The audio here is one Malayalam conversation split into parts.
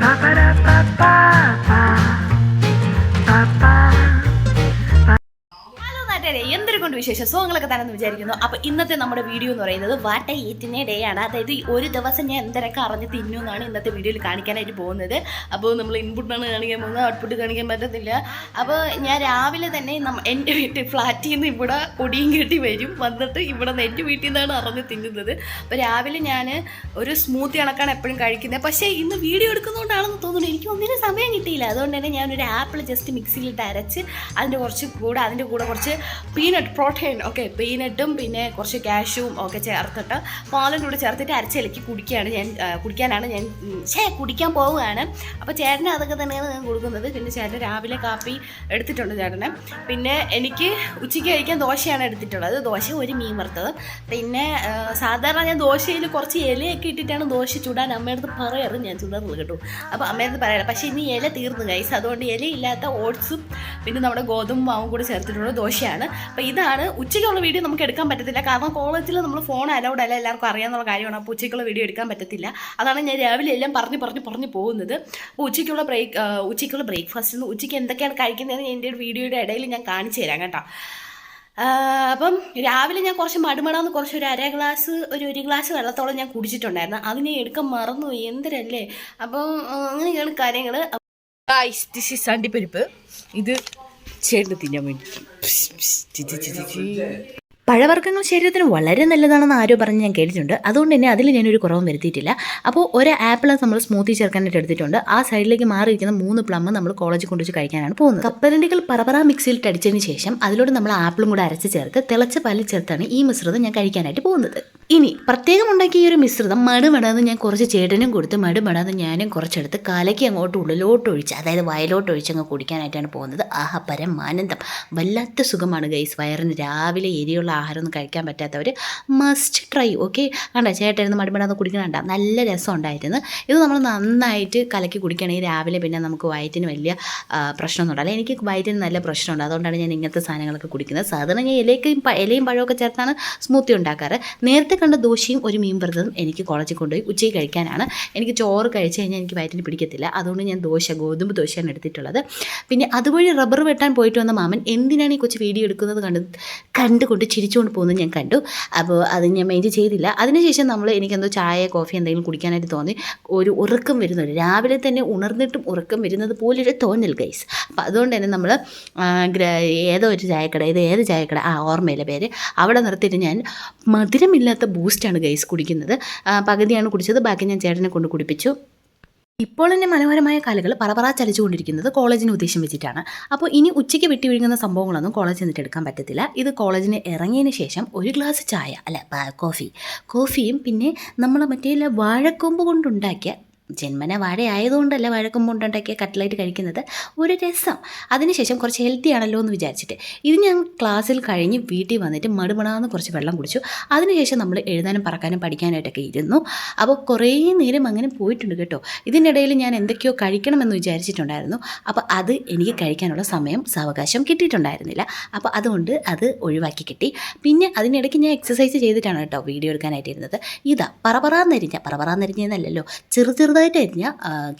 pa pa pa pa pa കൊണ്ട് വിശേഷം സുഖങ്ങളൊക്കെ തരാമെന്ന് വിചാരിക്കുന്നു. അപ്പൊ ഇന്നത്തെ നമ്മുടെ വീഡിയോ എന്ന് പറയുന്നത് വാട്ട ഈറ്റിനെ ഡേ ആണ്. അതായത് ഒരു ദിവസം ഞാൻ എന്തൊക്കെ അറിഞ്ഞ് തിന്നു എന്നാണ് ഇന്നത്തെ വീഡിയോയിൽ കാണിക്കാനായിട്ട് പോകുന്നത്. അപ്പോൾ നമ്മൾ ഇൻപുട്ടാണ് കാണിക്കാൻ പോകുന്നത് ഔട്ട്പുട്ട് കാണിക്കാൻ പറ്റത്തില്ല. അപ്പോൾ ഞാൻ രാവിലെ തന്നെ എന്റെ വീട്ടിൽ ഫ്ലാറ്റിൽ നിന്ന് ഇവിടെ ഒടിയും കെട്ടി വരും. വന്നിട്ട് ഇവിടെ നിന്ന് എന്റെ വീട്ടിൽ നിന്നാണ് അറിഞ്ഞ് തിന്നുന്നത്. അപ്പോൾ രാവിലെ ഞാൻ ഒരു സ്മൂത്തി കണക്കാണ് എപ്പോഴും കഴിക്കുന്നത്. പക്ഷേ ഇന്ന് വീഡിയോ എടുക്കുന്നതുകൊണ്ടാണെന്ന് തോന്നുന്നു. എനിക്ക് ഒന്നിനും സമയം കിട്ടിയില്ല. അതുകൊണ്ട് തന്നെ ഞാനൊരു ആപ്പിൾ ജസ്റ്റ് മിക്സിയിലിട്ട് അരച്ച് അതിന്റെ കുറച്ച് കൂടെ അതിന്റെ കൂടെ കുറച്ച് പീനട്ട് പ്രോട്ടീൻ ഓക്കെ പീനട്ടും പിന്നെ കുറച്ച് കാഷ്യൂവും ഒക്കെ ചേർത്തിട്ട് പാലും കൂടെ ചേർത്തിട്ട് അരച്ചിലക്കി കുടിക്കുകയാണ് ഞാൻ കുടിക്കാനാണ് ഞാൻ ഛേ കുടിക്കാൻ പോവുകയാണ്. അപ്പോൾ ചേട്ടന് അതൊക്കെ തന്നെയാണ് ഞാൻ കൊടുക്കുന്നത്. പിന്നെ ചേട്ടൻ രാവിലെ കാപ്പി എടുത്തിട്ടുണ്ട് ചേട്ടന്. പിന്നെ എനിക്ക് ഉച്ചയ്ക്ക് കഴിക്കാൻ ദോശയാണ് എടുത്തിട്ടുള്ളത്. ദോശ ഒരു മീൻ വറുത്തത്. പിന്നെ സാധാരണ ഞാൻ ദോശയിൽ കുറച്ച് ഇലയൊക്കെ ഇട്ടിട്ടാണ് ദോശ ചുടാൻ അമ്മയടുത്ത് പറയാറ്. ഞാൻ ചുടാറുള്ളത് കേട്ടോ. അപ്പോൾ അമ്മയടുത്ത് പറയാറ് പക്ഷേ ഇനി ഇല തീർന്നു കൈസ് അതുകൊണ്ട് ഇലയില്ലാത്ത ഓട്സും പിന്നെ നമ്മുടെ ഗോതമ്പ് മാവും കൂടെ ചേർത്തിട്ടുള്ള ദോശയാണ്. അപ്പോൾ ഇതാണ് ഉച്ചയ്ക്കുള്ള വീഡിയോ നമുക്ക് എടുക്കാൻ പറ്റത്തില്ല. കാരണം കോളേജിൽ നമ്മൾ ഫോൺ അലൗഡ് അല്ല എല്ലാവർക്കും അറിയാമെന്നുള്ള കാര്യമാണ്. അപ്പോൾ ഉച്ചയ്ക്കുള്ള വീഡിയോ എടുക്കാൻ പറ്റത്തില്ല. അതാണ് ഞാൻ രാവിലെ എല്ലാം പറഞ്ഞ് പറഞ്ഞ് പറഞ്ഞ് പോകുന്നത്. അപ്പോൾ ഉച്ചയ്ക്കുള്ള ബ്രേക്ക് ഉച്ചയ്ക്കുള്ള ബ്രേക്ക്ഫാസ്റ്റ് ഉച്ചയ്ക്ക് എന്തൊക്കെയാണ് കഴിക്കുന്നതെന്ന് എന്റെ വീഡിയോയുടെ ഇടയിൽ ഞാൻ കാണിച്ചു തരാം കേട്ടോ. അപ്പം രാവിലെ ഞാൻ കുറച്ച് മടുമടാന്ന് കുറച്ച് ഒരു അര ഗ്ലാസ് ഒരു ഒരു ഗ്ലാസ് വെള്ളത്തോളം ഞാൻ കുടിച്ചിട്ടുണ്ടായിരുന്നു. അത് ഞാൻ എടുക്കാൻ മറന്നു എന്തരല്ലേ? അപ്പം അങ്ങനെയാണ് കാര്യങ്ങൾ ദിസ് ഈസ് ഇത് ചേട്ടന് തിന്നാൻ വേണ്ടി. പഴവർഗങ്ങൾ ശരീരത്തിന് വളരെ നല്ലതാണെന്ന് ആരോ പറഞ്ഞ് ഞാൻ കേട്ടിട്ടുണ്ട്. അതുകൊണ്ട് തന്നെ അതിൽ ഞാനൊരു കുറവും വരുത്തിയിട്ടില്ല. അപ്പോൾ ഒരു ആപ്പിൾ നമ്മൾ സ്മൂത്തി ചേർക്കാനായിട്ട് എടുത്തിട്ടുണ്ട്. ആ സൈഡിലേക്ക് മാറിയിരിക്കുന്ന മൂന്ന് പ്ലം നമ്മൾ കോളേജിൽ കൊണ്ടുവച്ച് കഴിക്കാനാണ് പോകുന്നത്. കപ്പലണ്ടികൾ പറപറ മിക്സിയിലിട്ട് അടിച്ചതിന് ശേഷം അതിലൂടെ നമ്മൾ ആപ്പിളും കൂടെ അരച്ച് ചേർത്ത് തിളച്ച പാലിൽ ചേർത്താണ് ഈ മിശ്രിതം ഞാൻ കഴിക്കാനായിട്ട് പോകുന്നത്. ഇനി പ്രത്യേകം ഉണ്ടാക്കിയ ഒരു മിശ്രിതം മടുപടാതെ ഞാൻ കുറച്ച് ചേട്ടനും കൊടുത്ത് മടുപടാതെ ഞാനും കുറച്ചെടുത്ത് കലക്കി അങ്ങോട്ട് ഉള്ളിലോട്ട് ഒഴിച്ച് അതായത് വയലോട്ട് ഒഴിച്ച് അങ്ങ് കുടിക്കാനായിട്ടാണ് പോകുന്നത്. ആഹ പരമാനന്ദം. വല്ലാത്ത സുഖമാണ് ഗൈസ്. വയറിന് രാവിലെ എരിയുള്ള ആഹാരം ഒന്നും കഴിക്കാൻ പറ്റാത്തവർ മസ്റ്റ് ട്രൈ ഓക്കെ കണ്ട? ചേട്ടൻ മടുപടാതെ കുടിക്കണണ്ട നല്ല രസം ഉണ്ടായിരുന്നു ഇത് നമ്മൾ നന്നായിട്ട് കലക്കി കുടിക്കുകയാണെങ്കിൽ രാവിലെ പിന്നെ നമുക്ക് വയറ്റിന് വലിയ പ്രശ്നമൊന്നും ഉണ്ടാവില്ല എനിക്ക് വയറ്റിന് നല്ല പ്രശ്നമുണ്ട്. അതുകൊണ്ടാണ് ഞാൻ ഇങ്ങനത്തെ സാധനങ്ങളൊക്കെ കുടിക്കുന്നത്. സാധാരണ ഞാൻ ഇലയ്ക്കും ഇലയും പഴമൊക്കെ ചേർത്താണ് സ്മൂത്തി ഉണ്ടാക്കാറ്. നേരത്തെ കണ്ട ദോശയും ഒരു മീൻ വറുത്തതും എനിക്ക് കോളേജിൽ കൊണ്ടുപോയി ഉച്ചയ്ക്ക് കഴിക്കാനാണ്. എനിക്ക് ചോറ് കഴിച്ചു കഴിഞ്ഞാൽ എനിക്ക് വയറ്റിന് പിടിക്കത്തില്ല. അതുകൊണ്ട് ഞാൻ ദോശ ഗോതമ്പ് ദോശയാണ് എടുത്തിട്ടുള്ളത്. പിന്നെ അതുവഴി റബ്ബർ വെട്ടാൻ പോയിട്ട് വന്ന മാമൻ എന്തിനാണ് ഈ കൊച്ചു വീഡിയോ എടുക്കുന്നത് കണ്ട് കണ്ടുകൊണ്ട് ചിരിച്ചുകൊണ്ട് പോകുന്നത് ഞാൻ കണ്ടു. അപ്പോൾ അത് ഞാൻ മെയിന്റ് ചെയ്തില്ല. അതിനുശേഷം നമ്മൾ എനിക്കെന്തോ ചായ കോഫി എന്തെങ്കിലും കുടിക്കാനായിട്ട് തോന്നി. ഒരു ഉറക്കം വരുന്നുണ്ട്. രാവിലെ തന്നെ ഉണർന്നിട്ടും ഉറക്കം വരുന്നത് പോലൊരു തോന്നൽ ഗൈസ് അപ്പോൾ അതുകൊണ്ട് തന്നെ നമ്മൾ ഏതോ ഒരു ചായക്കട ഇത് ഏത് ചായക്കട? ആ ഓർമ്മയിലെ പേര്. അവിടെ നിർത്തിയിട്ട് ഞാൻ മധുരമില്ലാത്ത ബൂസ്റ്റാണ് ഗൈസ് കുടിക്കുന്നത്. പകുതിയാണ് കുടിച്ചത്. ബാക്കി ഞാൻ ചേട്ടനെ കൊണ്ട് കുടിപ്പിച്ചു. ഇപ്പോൾ തന്നെ മനോഹരമായ കാലുകൾ പറപറ ചലിച്ചുകൊണ്ടിരിക്കുന്നത് കോളേജിന് ഉദ്ദേശം വെച്ചിട്ടാണ്. അപ്പോൾ ഇനി ഉച്ചയ്ക്ക് വെട്ടി വിഴുങ്ങുന്ന സംഭവങ്ങളൊന്നും കോളേജിൽ നിന്നിട്ട് എടുക്കാൻ പറ്റത്തില്ല. ഇത് കോളേജിന് ഇറങ്ങിയതിന് ശേഷം ഒരു ഗ്ലാസ് ചായ അല്ല കോഫി കോഫിയും പിന്നെ നമ്മൾ മറ്റേ വാഴക്കൊമ്പ് കൊണ്ടുണ്ടാക്കിയ ജന്മന വാഴ ആയതുകൊണ്ടല്ല വഴക്കും മുണ്ടൊക്കെ കട്ട്ലൈറ്റ് കഴിക്കുന്നത്. ഒരു രസം. അതിനുശേഷം കുറച്ച് ഹെൽത്തി ആണല്ലോ എന്ന് വിചാരിച്ചിട്ട് ഇത് ഞാൻ ക്ലാസ്സിൽ കഴിഞ്ഞ് വീട്ടിൽ വന്നിട്ട് മടുമണാന്ന് കുറച്ച് വെള്ളം കുടിച്ചു. അതിനുശേഷം നമ്മൾ എഴുതാനും പറക്കാനും പഠിക്കാനായിട്ടൊക്കെ ഇരുന്നു. അപ്പോൾ കുറേ നേരം അങ്ങനെ പോയിട്ടുണ്ട് കേട്ടോ. ഇതിനിടയിൽ ഞാൻ എന്തൊക്കെയോ കഴിക്കണമെന്ന് വിചാരിച്ചിട്ടുണ്ടായിരുന്നു. അപ്പോൾ അത് എനിക്ക് കഴിക്കാനുള്ള സമയം സാവകാശം കിട്ടിയിട്ടുണ്ടായിരുന്നില്ല. അപ്പോൾ അതുകൊണ്ട് അത് ഒഴിവാക്കി കിട്ടി. പിന്നെ അതിനിടയ്ക്ക് ഞാൻ എക്സസൈസ് ചെയ്തിട്ടാണ് കേട്ടോ വീഡിയോ എടുക്കാനായിട്ടിരുന്നത്. ഇതാ പറപറാന്നരിഞ്ഞ പറപറാന്നരിഞ്ഞെന്നല്ലല്ലോ ചെറു ചെറുതായിട്ട് അരിഞ്ഞ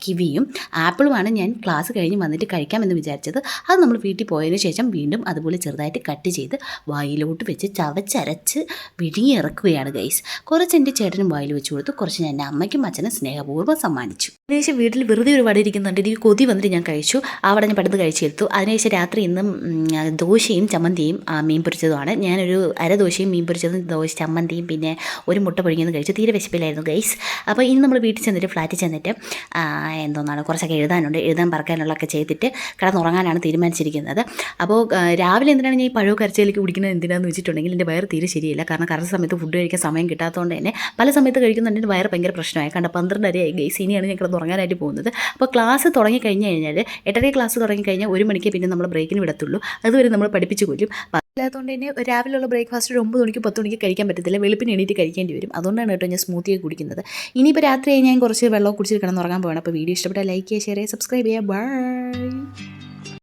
കിവിയും ആപ്പിളുമാണ് ഞാൻ ക്ലാസ് കഴിഞ്ഞ് വന്നിട്ട് കഴിക്കാമെന്ന് വിചാരിച്ചത്. അത് നമ്മൾ വീട്ടിൽ പോയതിന് ശേഷം വീണ്ടും അതുപോലെ ചെറുതായിട്ട് കട്ട് ചെയ്ത് വായിലോട്ട് വെച്ച് ചവച്ചരച്ച് വിഴുങ്ങി ഇറക്കുകയാണ് ഗൈസ് കുറച്ച് എന്റെ ചേട്ടനും വായിൽ വെച്ച് കൊടുത്തു. കുറച്ച് ഞാൻ എന്റെ അമ്മയ്ക്കും അച്ഛനും സ്നേഹപൂർവം സമ്മാനിച്ചു. അതിനുശേഷം വീട്ടിൽ വെറുതെ ഒരു വട ഇരിക്കുന്നുണ്ട്. എനിക്ക് കൊതി വന്നിട്ട് ഞാൻ കഴിച്ചു. ആ വട ഞാൻ പെട്ടെന്ന് കഴിച്ചെടുത്തു അതിനുശേഷം രാത്രി ഇന്നും ദോശയും ചമ്മന്തിയും മീൻ പൊരിച്ചതുമാണ്. ഞാനൊരു അര ദോശയും മീൻ പൊരിച്ചതും ദോശ ചമ്മന്തിയും പിന്നെ ഒരു മുട്ട പൊഴിഞ്ഞതും കഴിച്ചു. തീരെ വിശപ്പില്ലായിരുന്നു ഗൈസ്. അപ്പോൾ ഇനി നമ്മൾ വീട്ടിൽ ചെന്നിട്ട് ഫ്ലാറ്റിൽ ചെന്നിട്ട് എന്തോന്നാണ് കുറച്ചൊക്കെ എഴുതാനുണ്ട്. എഴുതാൻ പറക്കാനുള്ളതൊക്കെ ചെയ്തിട്ട് കിടന്നുറങ്ങാനാണ് തീരുമാനിച്ചിരിക്കുന്നത്. അപ്പോൾ രാവിലെ എന്തിനാണ് ഞാൻ ഈ പഴവ് കരച്ചയിലേക്ക് കുടിക്കുന്നത്? എന്തിനാണെന്ന് വെച്ചിട്ടുണ്ടെങ്കിൽ എന്റെ വയറ് തീരെ ശരിയില്ല. കാരണം കറക്റ്റ് സമയത്ത് ഫുഡ് കഴിക്കാൻ സമയം കിട്ടാത്തതുകൊണ്ട് തന്നെ പല സമയത്ത് കഴിക്കുന്നുണ്ടെങ്കിൽ വയറ് ഭയങ്കര പ്രശ്നമായി. കണ്ട പന്ത്രണ്ട് അരയായി ഗൈസ്. ഇനിയാണ് ഞാൻ കിടന്നുറങ്ങാനായിട്ട് പോകുന്നത്. അപ്പോൾ ക്ലാസ് തുടങ്ങി കഴിഞ്ഞ് കഴിഞ്ഞാൽ എട്ടര ക്ലാസ് തുടങ്ങി കഴിഞ്ഞാൽ ഒരു മണിക്ക് പിന്നെ നമ്മൾ ബ്രേക്കിന് വിടത്തുള്ളൂ. അതുവരെ നമ്മൾ പഠിപ്പിച്ച് കൊല്ലും. അല്ലാത്തതുകൊണ്ട് തന്നെ രാവിലെയുള്ള ബ്രേക്ക്ഫാസ്റ്റ് ഒരു ഒമ്പത് മണിക്ക് പത്ത് മണിക്ക് കഴിക്കാൻ പറ്റത്തില്ല. വെളുപ്പിന് എണീറ്റ് കഴിക്കേണ്ടി വരും. അതുകൊണ്ടാണ് കേട്ടോ ഞാൻ സ്മൂത്തിയൊക്കെ കുടിക്കുന്നത്. ഇനിയിപ്പോൾ രാത്രി ഞാൻ കുറച്ച് വെള്ളം കുടിച്ചിട്ട് കിടന്നുറങ്ങാൻ പോകണം അപ്പോൾ വീഡിയോ ഇഷ്ടപ്പെട്ടാൽ ലൈക്ക് ചെയ്യുക ഷെയർ ചെയ്യുക സബ്സ്ക്രൈബ് ചെയ്യുക. ബൈ